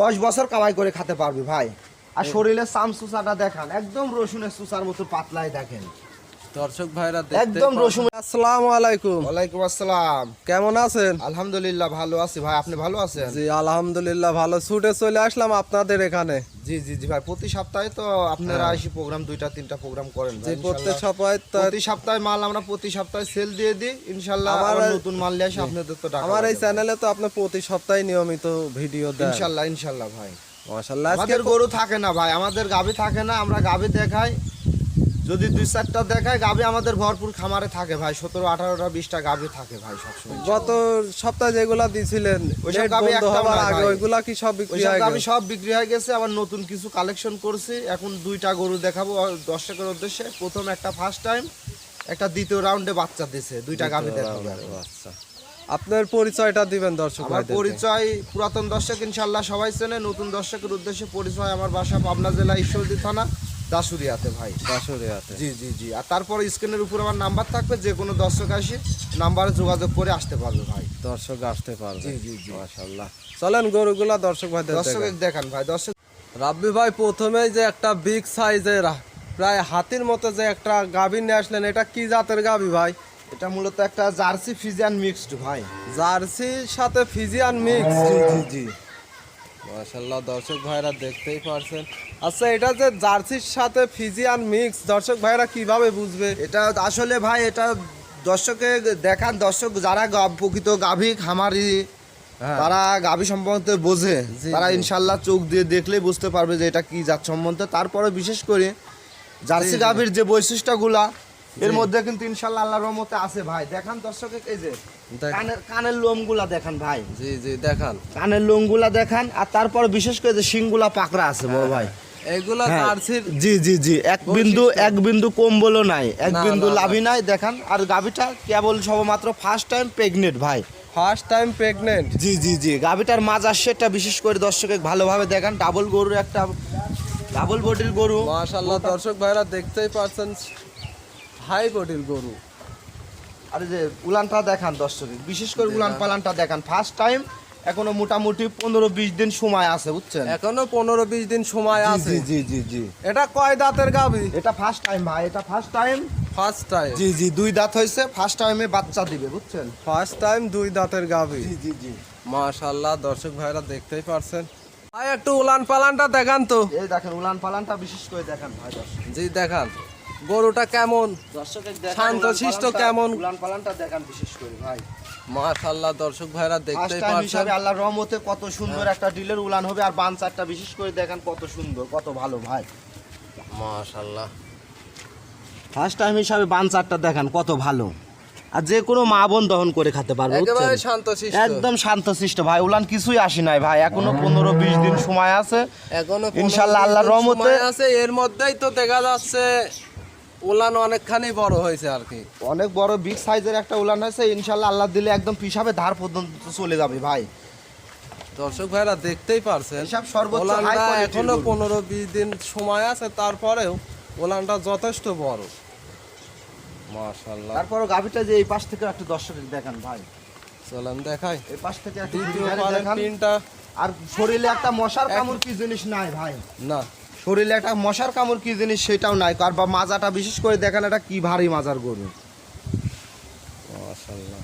দশ বছর কামাই করে খেতে পারবি ভাই। আর শরীরের সাম সুসাটা দেখান, একদম রসুনের সুসার মতো পাতলায় দেখেন। দর্শক ভাইরা একদম রসুন আসসালামু আলাইকুম। ওয়ালাইকুম আসসালাম। কেমন আছেন? আলহামদুলিল্লাহ ভালো আছি। ভাই আপনি ভালো আছেন? জি আলহামদুলিল্লাহ ভালো। ছুটে চলে আসলাম আপনাদের এখানে। জি জি জি ভাই প্রতি সপ্তাহে তো আপনারা এসে প্রোগ্রাম দুইটা তিনটা প্রোগ্রাম করেন যে প্রত্যেক সপ্তাহে প্রতি সপ্তাহে মাল আমরা প্রতি সপ্তাহে সেল দিয়ে দিই ইনশাল্লাহ আমার- নতুন মাল নিয়ে আসে আপনাদের তো আমার এই চ্যানেলে তো আপনি প্রতি সপ্তাহে নিয়মিত ভিডিও দেন। ইনশাল্লাহ ইনশাল্লাহ ভাই। মাশাআল্লাহ আজকে আমাদের গরু থাকে না ভাই। আমাদের গাভী থাকে না আমরা গাভী দেখাই যদি দুই চারটা দেখায় গাভী আমাদের ভরপুর খামারে থাকে ভাই। সতেরো আঠারোটা বিশটা গাভী থাকে ভাই সবসময়। গত সপ্তাহে যেগুলা দিছিলেন। ওইগুলা কি সব বিক্রি হয়ে গাভী গেছে সব বিক্রি হয়ে গেছে আবার নতুন কিছু কালেকশন করছি। এখন দুইটা গরু দেখাবো দর্শকের উদ্দেশ্যে। প্রথম একটা ফার্স্ট টাইম একটা দ্বিতীয় রাউন্ডে বাচ্চা দিছে দুইটা গাভী দেখাবো। আচ্ছা। আপনার পরিচয়টা দিবেন দর্শক আমার পরিচয় পুরাতন দর্শক ইনশাল্লাহ সবাই চেনে নতুন দর্শকের উদ্দেশ্যে পরিচয় আমার বাসা পাবনা জেলা ঈশ্বরদী থানা। দাসুরিয়াতে ভাই। দাসুরিয়াতে জি জি জি। আর তারপরে স্ক্রিনের উপর আমার নাম্বার থাকবে যে কোনো দর্শক আসে নাম্বারে যোগাযোগ করে আসতে পারবে ভাই। দর্শক আসতে পারবে। জি, জি, জি। মাশাআল্লাহ। চলেন গরুগুলা দর্শক ভাইদের দর্শক। দেখান ভাই দর্শক রাব্বি ভাই প্রথমেই যে একটা বিগ সাইজের প্রায় হাতির মতো যে একটা গাভী নিয়ে আসলেন এটা কি জাতের গাভী ভাই? এটা মূলত একটা জার্সি ফিজিয়ান মিক্সড ভাই। জার্সির সাথে ফিজিয়ান মিক্স জি জি জি। মাশাল্লাহ দর্শক ভাইরা দেখতেই পারছেন। আচ্ছা এটা যে জার্সির সাথে ফিজিয়ান মিক্স দর্শক ভাইরা কীভাবে বুঝবে? এটা আসলে ভাই এটা দর্শকে দেখান। দর্শক যারা প্রকৃত গাভী খামারি হ্যাঁ। তারা গাভী সম্বন্ধে বোঝে। তারা। ইনশাল্লাহ চোখ দিয়ে দেখলেই বুঝতে পারবে যে এটা কি জাত সম্বন্ধে। তারপরে বিশেষ করে জার্সি গাভীর যে বৈশিষ্ট্যগুলা এর মধ্যে কিন্তু ইনশাল্লাহ আল্লাহর রহমতে আছে ভাই। দেখান দর্শকে এই যে কানের কানের লোমগুলা দেখান ভাই। জি জি দেখান। কানের লোমগুলা দেখান আর তারপর বিশেষ করে যে শিংগুলা পাকড়া আছে বড় ভাই। হ্যাঁ, জার্সির জি জি জি এক বিন্দু এক বিন্দু কম্বলও নাই এক বিন্দু। লাভই নাই দেখান। আর গাভিটা কেবল সবমাত্র ফার্স্ট টাইম প্রেগনেন্ট ভাই। ফার্স্ট টাইম প্রেগনেন্ট জি জি জি গাভিটার মাজার সেটটা বিশেষ করে দর্শকে ভালোভাবে দেখান। ডাবল গরুর একটা ডাবল বডির গরু। মাশাল্লাহ দর্শক ভাইরা দেখতেই পারছেন হাই বডির গরু। আর যে উলানটা দেখান দর্শকে বিশেষ করে উলান পালানটা দেখান। ফার্স্ট টাইম এখনও মোটামুটি পনেরো বিশ দিন সময় আছে বুঝছেন? এখনও পনেরো বিশ দিন সময় আছে। জি জি জি জি। এটা কয় দাঁতের গাভী? এটা ফার্স্ট টাইম ভাই এটা ফার্স্ট টাইম ফার্স্ট টাইম জি জি দুই দাঁত হয়েছে ফার্স্ট টাইমে বাচ্চা দিবে বুঝছেন? ফার্স্ট টাইম দুই দাঁতের গাভী। জি জি জি। মাশাল্লাহ দর্শক ভাইরা দেখতেই পারছেন। ভাই একটু উলান পালানটা দেখান তো। এই দেখেন উলান পালানটা বিশেষ করে দেখান ভাই জি দেখান। গরুটা কেমন? উলান পালানটা- কেমন? পালানটা দেখান বিশেষ করে ভাই। মাশাল্লাহ দর্শক ভাইরা টাইম আল্লাহর রহমতে কত সুন্দর একটা ডিলের উলান হবে আর বান চারটা বিশেষ করে দেখান কত সুন্দর কত ভালো ভাই। মাশাল্লাহ ফার্স্ট টাইম হিসাবে বান চারটা দেখান কত ভালো। আর যে কোনো মা বোন দহন করে খেতে পারবে একদম শান্তশিষ্ট ভাই। উলান কিছুই আসি নাই ভাই। এখনও পনেরো বিশ দিন সময় আছে। এখনও ইনশাল্লাহ দিন আল্লাহর রহমতে আছে এর মধ্যেই তো দেখা যাচ্ছে। উলান অনেকখানি বড় হয়েছে আর কি। অনেক বড় বিগ সাইজের একটা উলান হয়েছে ইনশাল্লাহ আল্লাহ দিলে একদম পিসাবে ধার পর্যন্ত চলে যাবে ভাই। দর্শক ভাইরা দেখতেই পারছেন এসব সর্বোচ্চ এখনও। পনেরো বিশ দিন সময় আছে তারপরেও ওলানটা যথেষ্ট বড়। মাশাল্লাহ তারপরও গাভিটা যে এই পাশ থেকে একটু দর্শক দেখান ভাই। চলেন দেখাই। এই পাশ থেকে একটু দ্বিতীয় আর শরীরে একটা মশার কামড় কি জিনিস নাই ভাই। না। শরীরে একটা মশার কামড় কি জিনিস সেটাও নাই। আর বা মাজাটা বিশেষ করে দেখেন এটা কি ভারী মাজার গরু। মাশাল্লাহ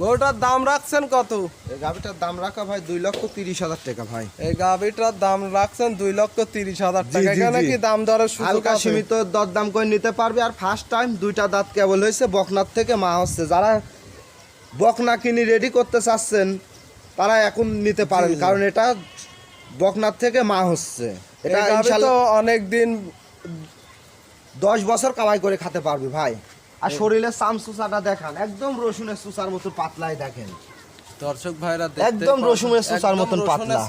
গরুটার দাম রাখছেন কত? এই গাভিটার দাম রাখা ভাই দুই লক্ষ তিরিশ হাজার টাকা ভাই। এই গাভিটার দাম রাখছেন দুই লক্ষ তিরিশ হাজার টাকা। এখানে কি দাম দরের হালকা সীমিত দর দাম করে নিতে পারবে। আর ফার্স্ট টাইম দুইটা দাঁত কেবল হয়েছে বকনার থেকে মা হচ্ছে। যারা বকনা কিনি রেডি করতে চাচ্ছেন তারা এখন নিতে পারেন। কারণ এটা বকনার থেকে মা হচ্ছে। এটা অনেক দিন দশ বছর কামাই করে খেতে পারবি ভাই। আর শরীরের সাম সুসাটা দেখান একদম রসুনের সুসার মতো পাতলাই দেখেন। দর্শক ভাইরা একদম রসুনের সুসার মতন পাতলা।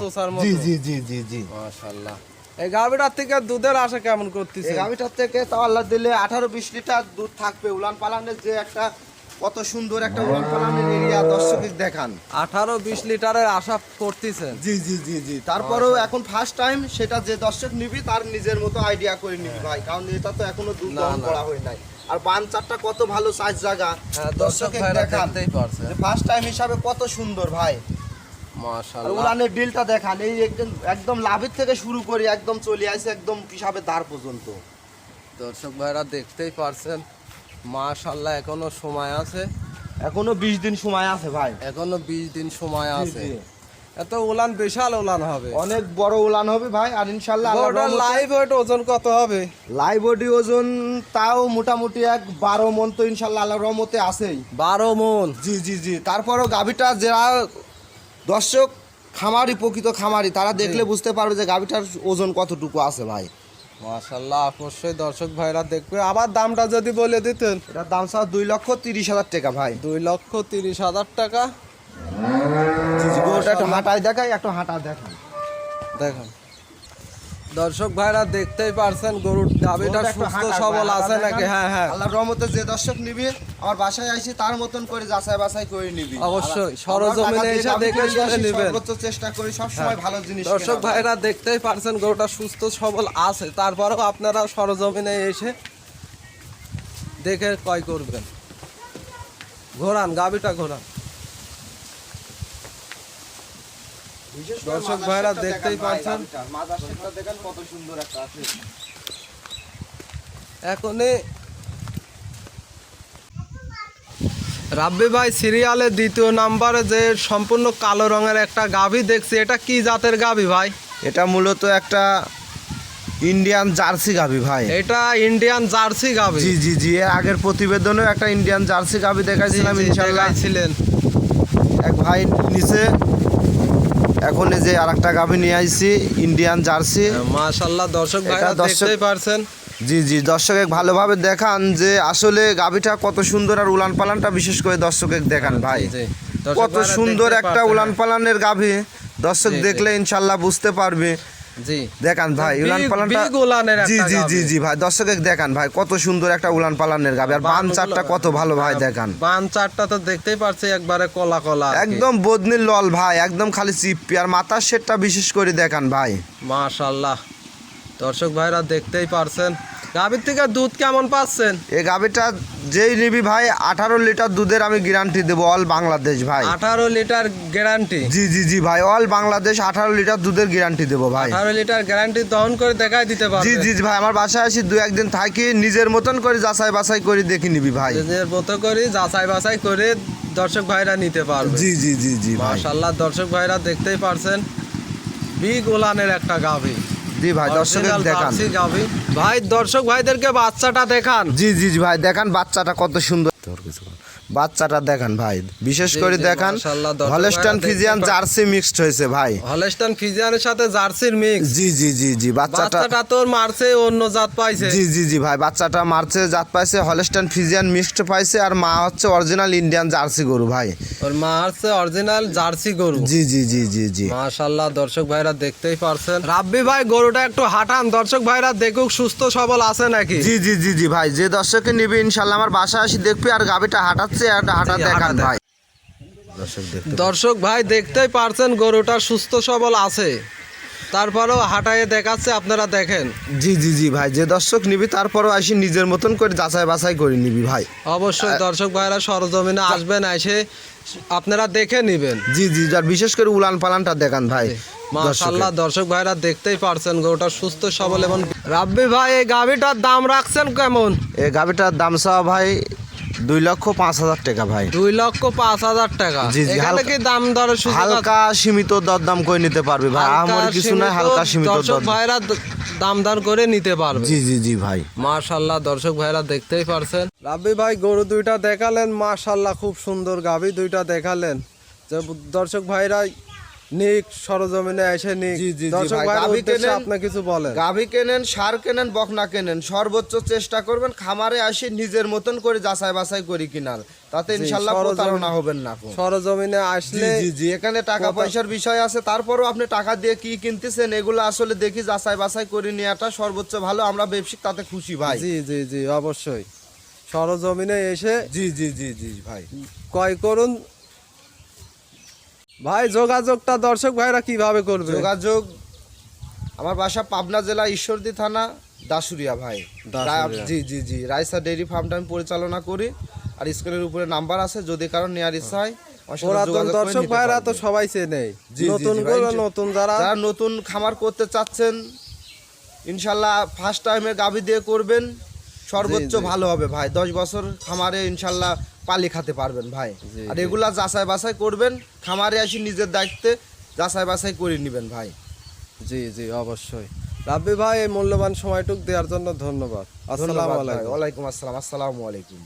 জি জি জি জি জি। মাশাআল্লাহ। এই গাভিটার থেকে দুধের আশা কেমন করতেছে এই গাভিটার থেকে তাও আল্লাহ দিলে আঠারো বিশ লিটার দুধ থাকবে। উলান পালানের যে একটা কত সুন্দর একটা উলান পালানের এরিয়া দর্শকের দেখান। আঠারো বিশ লিটারের আশা করতেছেন। জি জি জি জি। তারপরেও এখন ফার্স্ট টাইম সেটা যে দর্শক নিবি তার নিজের মতো আইডিয়া করে নিবি ভাই কারণ এটা তো এখনও দুধ না, করা হয় নাই। আর বান চারটা কত ভালো সাইজ জায়গা। হ্যাঁ দর্শক ভাইরা দেখতেই পারছেন ফার্স্ট টাইম হিসাবে কত সুন্দর ভাই। উলানের ডিলটা দেখান এই একদম একদম লাভের থেকে শুরু করে একদম চলে আসে একদম হিসাবে ধার পর্যন্ত। দর্শক ভাইরা দেখতেই পারছেন। মাশাআল্লাহ এখনও সময় আছে। এখনও বিশ দিন সময় আছে ভাই। এখনও বিশ দিন সময় আছে। এত উলান বিশাল উলান হবে। অনেক বড় উলান হবে ভাই আর ইনশাল্লাহ লাইভ ওয়েট ওজন কত হবে? লাইভ বডি ওজন তাও মোটামুটি এক বারো মন তো ইনশাল্লাহ আল্লাহ রহমতে আছেই। বারো মন? জি জি জি। তারপরও গাভিটা যারা দর্শক খামারি প্রকৃত খামারি তারা দেখলে বুঝতে পারবে যে গাভিটার ওজন কতটুকু আছে ভাই। মাশাআল্লাহ অবশ্যই দর্শক ভাইরা দেখবে। আবার দামটা যদি বলে দিতেন এটার দাম স্যার দুই লক্ষ তিরিশ হাজার টাকা ভাই। দুই লক্ষ তিরিশ হাজার টাকা। ওটা একটু হাঁটায় দেখাই একটু হাঁটা দেখান দেখুন। দর্শক ভাইরা দেখতেই পারছেন গরুর একটু সুস্থ সবল আছে নাকি? হ্যাঁ হ্যাঁ। আল্লাহর রহমতে যে দর্শক নিবি আমার বাসায় আইসি তার মতন করে যাচাই বাছাই করে নিবি। অবশ্যই, সরজমিনে এসে দেখে শুনে নিবেন। হ্যাঁ। সর্বোচ্চ চেষ্টা করি সবসময় ভালো জিনিস দর্শক ভাইরা দেখতেই পারছেন গরুটা সুস্থ সবল আছে। তারপরেও আপনারা সরজমিনে এসে দেখে ক্রয় করবেন। ঘোরান গাভিটা ঘোরান বিশেষ করে দর্শক ভাইরা দেখতেই পাচ্ছেন। গাভীটার। মাদার শেপটা দেখেন কত সুন্দর একটা আছে। এখনই রাব্বি ভাই সিরিয়ালের দ্বিতীয় নাম্বারে যে সম্পূর্ণ কালো রঙের একটা গাভী দেখছি এটা কি জাতের গাভী ভাই? এটা মূলত একটা ইন্ডিয়ান জার্সি গাভি ভাই। এটা ইন্ডিয়ান জার্সি গাভী? জি জি জি আগের প্রতিবেদনেও একটা ইন্ডিয়ান জার্সি গাভি দেখাইছিলাম ইনশাল্লাহ। ছিলেন এক ভাই নিচে এখন এই যে আর একটা গাভি নিয়ে আইছি ইন্ডিয়ান জার্সি মাশাল্লাহ দর্শক ভাইরা দেখতেই পারছেন জি জি দর্শকে ভালোভাবে দেখান যে আসলে গাভিটা কত সুন্দর আর উলান পালানটা বিশেষ করে দর্শকে দেখান ভাই জি। দর্শক কত সুন্দর একটা উলান পালানের গাভি দর্শক। দেখলে ইনশাল্লাহ বুঝতে পারবে দেখান ভাই উলান পালানটা জি জি জি জি ভাই দর্শকে দেখান ভাই কত সুন্দর একটা উলান পালানের গাবে। আর বান চারটা কত ভালো ভাই দেখান। বান চারটা তো দেখতেই পারছি একবারে কলা কলা একদম বদনির লল ভাই একদম খালি চিপ্পি আর মাথার সেটটা বিশেষ করে দেখান ভাই। মাশাল্লাহ। দর্শক ভাইরা দেখতেই পারছেন। গাভীর থেকে দুধ কেমন পাচ্ছেন? এই গাভিটা যেই নিবি ভাই আঠারো লিটার দুধের আমি গ্যারান্টি দেবো অল বাংলাদেশ ভাই। আঠারো লিটার গ্যারান্টি জি জি জি ভাই অল বাংলাদেশ আঠারো লিটার দুধের গ্যারান্টি দেবো ভাই। আঠারো লিটার গ্যারান্টি দহন করে দেখাই দিতে জি পারবে। জি জি ভাই আমার বাসায় আসি দু একদিন থাকি নিজের মতন করে যাচাই বাছাই করে দেখে নিবি ভাই। নিজের মতো করে যাচাই বাছাই করে দর্শক ভাইরা নিতে পারবে। জি জি জি জি মাশাল্লাহ দর্শক ভাইরা দেখতেই পারছেন বিগ ওলানের একটা গাভী। জি ভাই দেখান। ভাই দর্শক ভাইদেরকে বাচ্চাটা দেখান। জি জি জি ভাই দেখান বাচ্চাটা কত সুন্দর। বাচ্চাটা দেখান ভাই বিশেষ করে দেখান মাশাআল্লাহ, হলস্টান ফিজিয়ান জার্সি মিক্সড হয়েছে ভাই হলেস্টান ফিজিয়ানের সাথে জার্সির মিক্স জি জি জি জি বাচ্চাটা তোর মারছে অন্য জাত পাইছে জি জি জি ভাই বাচ্চাটা মারছে জাত পাইছে হলস্টান ফিজিয়ান মিক্সড পাইছে আর মা হচ্ছে অরিজিনাল ইন্ডিয়ান জার্সি গরু ভাই ওর মা হচ্ছে অরিজিনাল জার্সি গরু জি জি জি জি জি মাশাল্লাহ দর্শক ভাইরা দেখতেই পারছেন রাব্বি ভাই গরুটা একটু হাঁটান দর্শক ভাইরা দেখুক সুস্থ সবল আছে নাকি জি জি জি জি ভাই যে দর্শকে নিবি ইনশাল্লাহ আমার বাসা আসি দেখবি আর গাবিটা হাঁটাচ্ছে আর হাঁটা দেখান ভাই। দর্শক ভাই দেখতেই পারছেন গরুটা সুস্থ সবল আছে। তারপরেও হাঁটায়ে দেখাচ্ছে আপনারা দেখেন। জি জি জি ভাই যে দর্শক নিবি তারপরও আসি নিজের মতন করে যাচাই বাছাই করে নিবি ভাই। অবশ্যই দর্শক ভাইরা সরজমিনে আসবেন এসে আপনারা দেখে নিবেন। জি জি আর বিশেষ করে উলান পালানটা দেখান ভাই মাশাল্লাহ দর্শক ভাইরা দেখতেই পারছেন গরুটা সুস্থ সবল এবং রাব্বি ভাই এই গাভিটার দাম রাখছেন কেমন? এই গাবিটার দাম চাওয়া ভাই দুই লক্ষ পাঁচ হাজার টাকা ভাই। দুই লক্ষ পাঁচ হাজার টাকা। জি, জি, এখানে কি দাম আছে? হালকা সীমিত দরদাম করে নিতে পারবি ভাই। আমার কিছু নয় হালকা সীমিত দর্শক দরদাম। ভাইরা দাম দর করে নিতে পারবে। জি জি জি ভাই। মাশাল্লাহ দর্শক ভাইরা দেখতেই পারছেন। রাব্বি ভাই গরু দুইটা দেখালেন। মাশাল্লাহ খুব সুন্দর গাভী দুইটা দেখালেন। যে দর্শক ভাইরা নিক সরজমিনে এসে নিক। জি, জি, জি দর্শক ভাই, ভাইরা গাভী উদ্দেশ্যে কেনেন। আপনি কিছু বলেন। গাভি কেনেন সার কেনেন বকনা কেনেন সর্বোচ্চ চেষ্টা করবেন খামারে আসি নিজের মতন করে যাচাই বাছাই করি কিনার। তাতে ইনশাল্লাহ প্রতারণা হবেন না সরজমিনে আসলে জি জি এখানে টাকা পয়সার বিষয় আছে তারপরও আপনি টাকা দিয়ে কি কিনতেছেন এগুলো আসলে দেখি যাচাই বাছাই করে নেওয়াটা সর্বোচ্চ ভালো আমরা ব্যবসায়িক তাতে খুশি ভাই। জি জি জি অবশ্যই। সরজমিনে এসে জি জি জি জি ভাই। ক্রয় করুন ভাই যোগাযোগটা দর্শক ভাইরা কীভাবে করবে? যোগাযোগ আমার বাসা পাবনা জেলা ঈশ্বরদী থানা দাসুরিয়া ভাই। জি জি জি। রাইসা ডেইরি ফার্মটা আমি পরিচালনা করি আর স্ক্রিনের উপরে নাম্বার আছে যদি কারণ নেওয়ার ইচ্ছা হয় পুরাতন দর্শক ভাইরা তো সবাই চেনে। নতুন নতুন যারা যারা নতুন খামার করতে চাচ্ছেন ইনশাল্লাহ ফার্স্ট টাইমে গাভী দিয়ে করবেন। সর্বোচ্চ। ভালো হবে ভাই। দশ বছর খামারে ইনশাল্লাহ পালি খাতে পারবেন ভাই। আর। এগুলা যাচাই বাছাই করবেন খামারে আসি নিজের দায়িত্বে যাচাই বাছাই করে নেবেন ভাই। জি জি অবশ্যই। রাব্বি ভাই এই মূল্যবান সময়টুক দেওয়ার জন্য ধন্যবাদ। আসসালামু। আলাইকুম। ওয়ালাইকুম আসসালাম আসসালামু আলাইকুম।